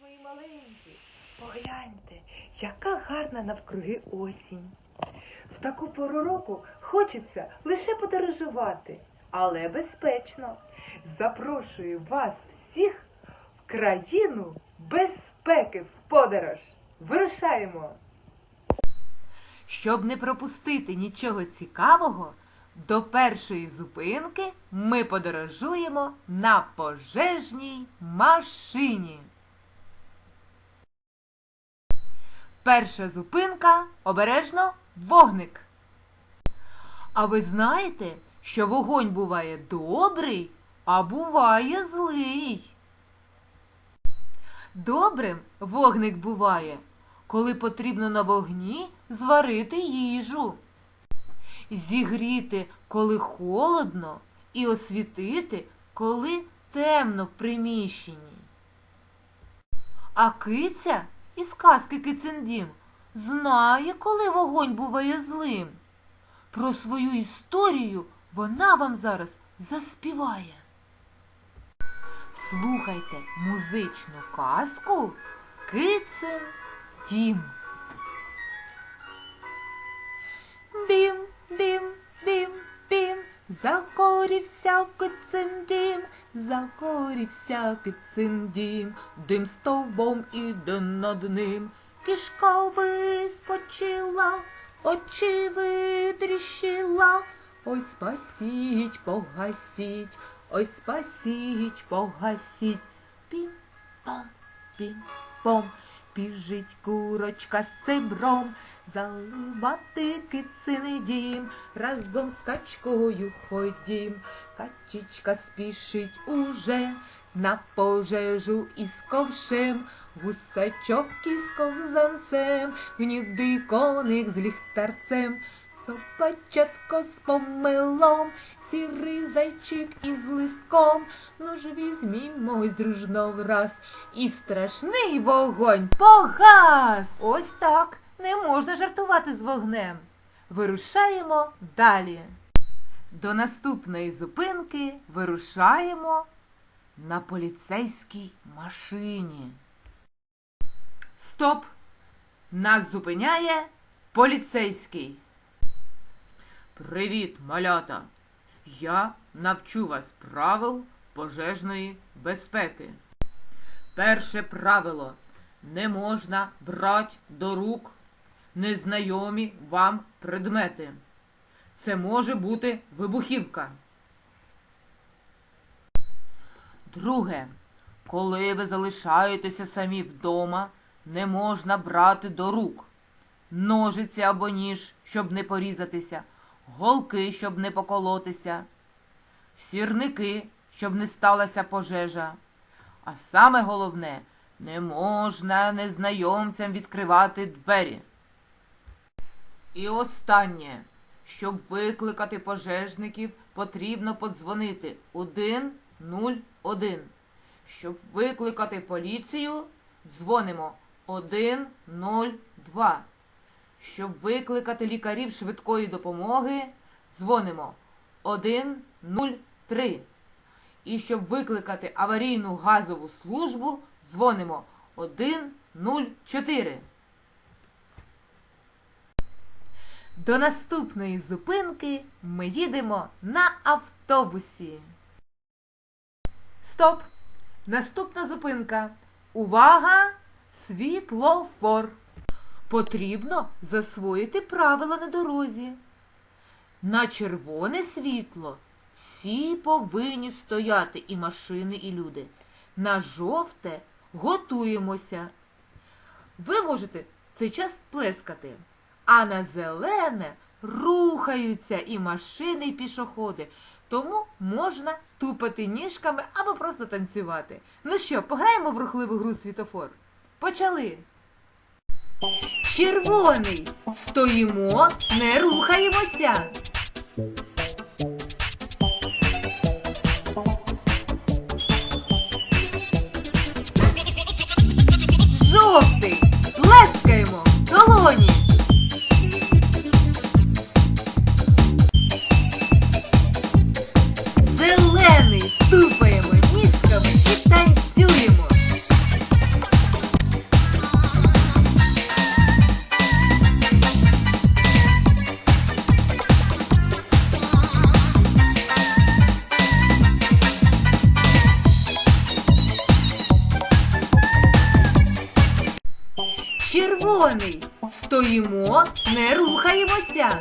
мої маленькі, погляньте, яка гарна навкруги осінь. В таку пору року хочеться лише подорожувати, але безпечно. Запрошую вас всіх в країну безпеки в подорож. Вирушаємо! Щоб не пропустити нічого цікавого, до першої зупинки ми подорожуємо на пожежній машині. Перша зупинка обережно вогник. А ви знаєте, що вогонь буває добрий, а буває злий. Добрим вогник буває, коли потрібно на вогні зварити їжу, зігріти, коли холодно, і освітити, коли темно в приміщенні. А киця із казки Кицендім знає, коли вогонь буває злим. Про свою історію вона вам зараз заспіває. Слухайте музичну казку Кицин Дім. Бім, бім, бім, загорівся кицин дім, загорівся кицин дім, дим стовбом іде над ним, кишка вискочила, очі витріщила. Ой, спасіть, погасіть, ой, спасіть, погасіть. Пім-пом, пім-пом, біжить курочка з цибром, заливати кицини дім, разом з качкою ходім. Качечка спішить уже на пожежу із ковшем, гусачок із ковзанцем, гнідий коник з ліхтарцем. Собачатко з помилом, сірий зайчик із листком. Ну ж візьмімось дружно враз, і страшний вогонь погас. Ось так, не можна жартувати з вогнем. Вирушаємо далі. До наступної зупинки вирушаємо на поліцейській машині. Стоп! Нас зупиняє поліцейський. Привіт, малята! Я навчу вас правил пожежної безпеки. Перше правило не можна брати до рук незнайомі вам предмети. Це може бути вибухівка. Друге. Коли ви залишаєтеся самі вдома, не можна брати до рук ножиці або ніж, щоб не порізатися, голки, щоб не поколотися, сірники, щоб не сталася пожежа. А саме головне, не можна незнайомцям відкривати двері. І останнє, щоб викликати пожежників, потрібно подзвонити 101. Щоб викликати поліцію, дзвонимо 102. Щоб викликати лікарів швидкої допомоги, дзвонимо 103. І щоб викликати аварійну газову службу, дзвонимо 104. До наступної зупинки ми їдемо на автобусі. Стоп! Наступна зупинка. Увага! Світлофор. Потрібно засвоїти правила на дорозі. На червоне світло всі повинні стояти і машини, і люди. На жовте готуємося. Ви можете цей час плескати, а на зелене рухаються і машини, і пішоходи. Тому можна тупати ніжками або просто танцювати. Ну що, пограємо в рухливу гру світофор? Почали! Червоний. Стоїмо, не рухаємося. Червоний. Стоїмо, не рухаємося.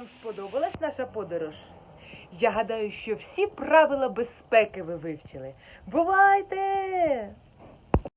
Вам сподобалась наша подорож? Я гадаю, що всі правила безпеки ви вивчили. Бувайте!